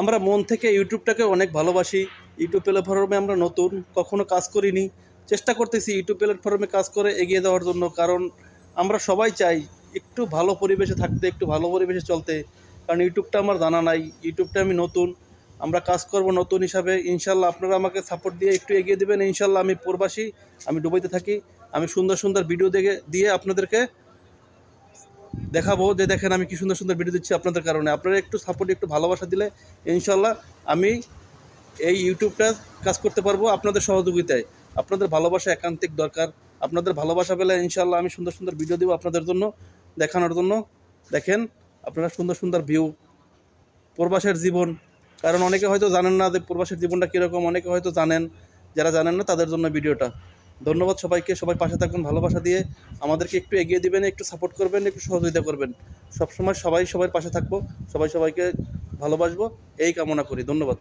আমরা মন থেকে ইউটিউবটাকে অনেক ভালোবাসি। ইউটিউব প্ল্যাটফর্মে আমরা নতুন, কখনো কাজ করিনি। চেষ্টা করতেছি ইউটিউব প্ল্যাটফর্মে কাজ করে এগিয়ে যাওয়ার জন্য, কারণ আমরা সবাই চাই একটু ভালো পরিবেশে থাকতে, একটু ভালো পরিবেশে চলতে। কারণ ইউটিউবটা আমার জানা নাই, ইউটিউবটা আমি নতুন। আমরা কাজ করব নতুন হিসাবে। ইনশাল্লাহ আপনারা আমাকে সাপোর্ট দিয়ে একটু এগিয়ে দেবেন। ইনশাল্লাহ আমি প্রবাসী, আমি ডুবাইতে থাকি। আমি সুন্দর সুন্দর ভিডিও দেখে, দিয়ে আপনাদেরকে দেখাবো যে দেখেন আমি কি সুন্দর সুন্দর ভিডিও দিচ্ছি আপনাদের কারণে। আপনারা একটু সাপোর্ট একটু ভালোবাসা দিলে ইনশাল্লাহ আমি এই ইউটিউবটা কাজ করতে পারব আপনাদের সহযোগিতায়। আপনাদের ভালোবাসা একান্তিক দরকার। আপনাদের ভালোবাসা পেলে ইনশাল্লাহ আমি সুন্দর সুন্দর ভিডিও দেবো আপনাদের জন্য, দেখানোর জন্য। দেখেন, আপনারা সুন্দর সুন্দর ভিউ প্রবাসের জীবন। কারণ অনেকে হয়তো জানেন না যে প্রবাসের জীবনটা কীরকম, অনেকে হয়তো জানেন, যারা জানেন না তাদের জন্য ভিডিওটা ধন্যবাদ সবাইকে, সবাই পাশে থাকবেন, ভালোবাসা দিয়ে আমাদেরকে একটু এগিয়ে দিবেন, একটু সাপোর্ট করবেন, একটু সহযোগিতা করবেন। সবসময় সবাই সবার পাশে থাকব, সবাই সবাইকে ভালোবাসবো, এই কামনা করি, ধন্যবাদ।